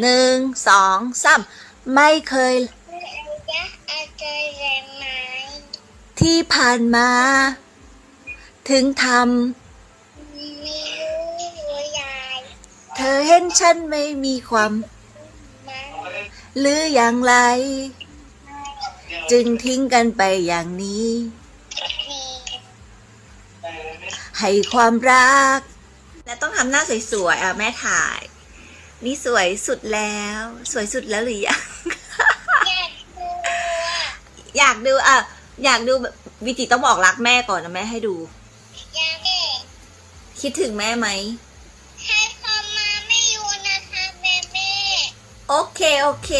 หนึ่งสองสามไม่เคยที่ผ่านมา ถึงทำเธอเห็นฉันไม่มีความ หรืออย่างไร จึงทิ้งกันไปอย่างนี้ ให้ความรัก และต้องทำหน้าสวยๆอะแม่ถ่าย นี่สวยสุดแล้ว สวยสุดแล้วหรือยัง อยากดูอะ อยากดูอะอยากดูแบบวิจิต้องบอกรักแม่ก่อนนะแม่ให้ดูอยากเด็กคิดถึงแม่ไหมให้พ่อมาไม่อยู่นะคะแม่แม่โอเค โอเค